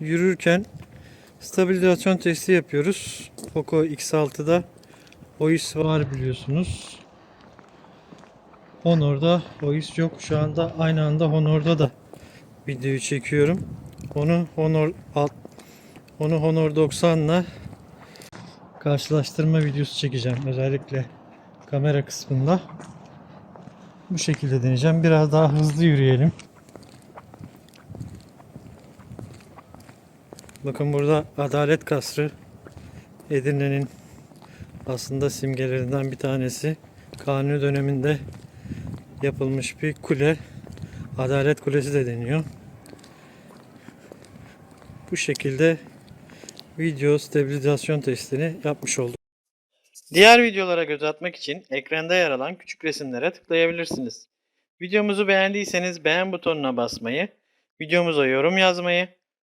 yürürken stabilizasyon testi yapıyoruz. Poco X6'da OIS var biliyorsunuz. Honor'da OIS yok. Şu anda aynı anda Honor'da da videoyu çekiyorum. Onu Honor alt onu Honor 90 ile karşılaştırma videosu çekeceğim. Özellikle kamera kısmında. Bu şekilde deneyeceğim. Biraz daha hızlı yürüyelim. Bakın burada Adalet Kasrı Edirne'nin aslında simgelerinden bir tanesi. Kanuni döneminde yapılmış bir kule. Adalet Kulesi de deniyor. Bu şekilde video stabilizasyon testini yapmış olduk. Diğer videolara göz atmak için ekranda yer alan küçük resimlere tıklayabilirsiniz. Videomuzu beğendiyseniz beğen butonuna basmayı, videomuza yorum yazmayı